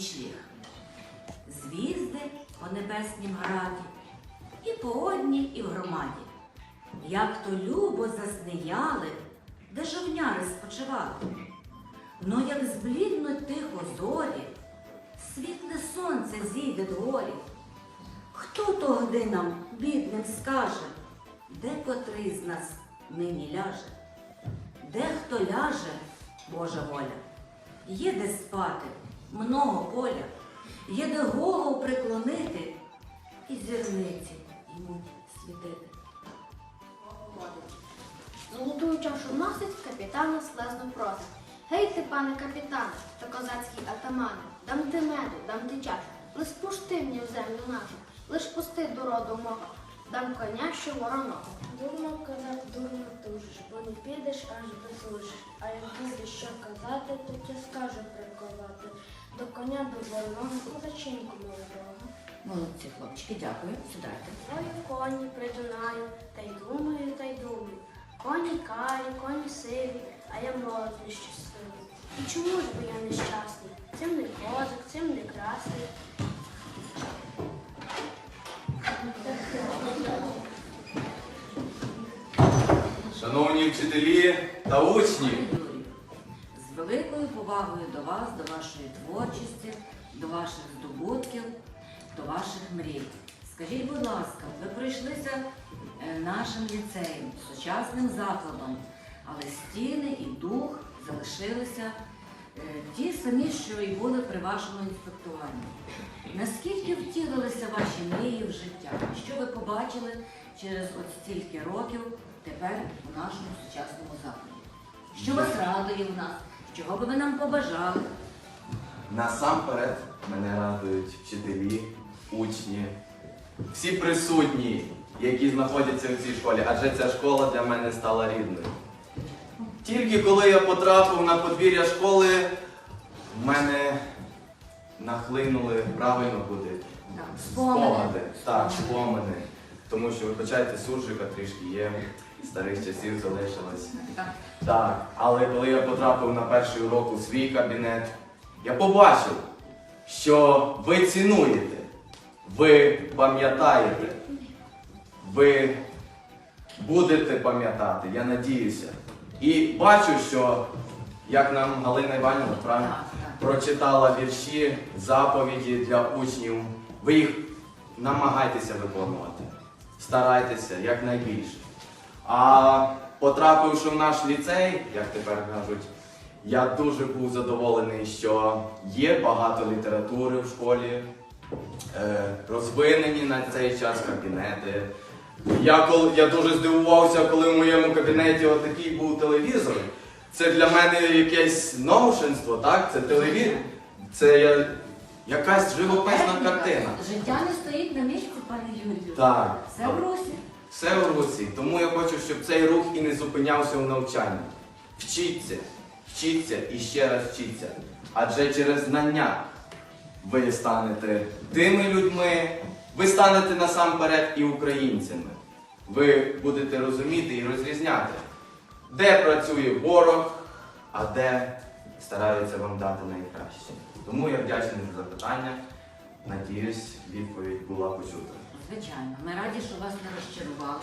нічліг. Звізди по небеснім граді, і по одній, і в громаді. Як то любо заснияли, де жовняри спочивали. Но як збліднуть тихо зорі, світле сонце зійде дворі. Хто тогди нам, бідним, скаже, де котрий з нас нині ляже? Де хто ляже, Божа воля, є де спати, много поля, є голову приклонити і зірниці ймуть світити. Золотую чашу носить капітана слезно проти. Гей ти, пане капітане, та козацький атамане, дам ти меду, дам ти чашу, лиш пусти мені в землю нашу, лиш пусти до роду мого, дам коня, що вороного. Дурно казав, дурно тужиш, бо не підеш, аж дослужиш. А як будеш що казати, то ті скажу приковати. До коня до вороного козаченьку молодого. Молодці, хлопчики, дякую. Сідайте. Ой, коні при Дунаю, та й думаю, та й думаю. Коні карі, коні сиві, а я молод нещасливий. І чому ж бо я нещасний? Цим не козак, цим не красний. Вчителі та учні, з великою повагою до вас, до вашої творчості, до ваших здобутків, до ваших мрій. Скажіть, будь ласка, ви пройшлися е, нашим ліцеєм, сучасним закладом, але стіни і дух залишилися е, ті самі, що і були при вашому інспектуванні. Наскільки втілилися ваші мрії в життя? Що ви побачили через от стільки років тепер у нашому сучасному закладі? Що вас радує в нас? Чого би ви нам побажали? насамперед мене радують вчителі, учні, всі присутні, які знаходяться у цій школі, адже ця школа для мене стала рідною. Тільки коли я потрапив на подвір'я школи, в мене нахлинули правильно буде спогади. Так, спомини. Тому що, вибачайте, суржика трішки є, старих часів залишилось. Так. Так, але коли я потрапив на перший урок у свій кабінет, я побачив, що ви цінуєте, ви пам'ятаєте, ви будете пам'ятати, я надіюся. І бачу, що як нам Галина Іванівна правильно прочитала вірші, заповіді для учнів, ви їх намагайтеся виконувати, старайтеся якнайбільше. А потрапивши в наш ліцей, як тепер кажуть, я дуже був задоволений, що є багато літератури в школі, е, розвинені на цей час кабінети. Я, коли, я дуже здивувався, коли в моєму кабінеті отакий був телевізор. Це для мене якесь новшинство, так? Це телевізор. Це я, якась живописна картина. Життя не стоїть на місці, пане Юрію. Так. Все в русі. Все в руці. Тому я хочу, щоб цей рух і не зупинявся у навчанні. Вчіться, вчіться і ще раз вчіться. Адже через знання ви станете тими людьми, ви станете насамперед і українцями. Ви будете розуміти і розрізняти, де працює ворог, а де стараються вам дати найкраще. Тому я вдячний за запитання. Надіюсь, відповідь була почута. Звичайно, ми раді, що вас не розчарували.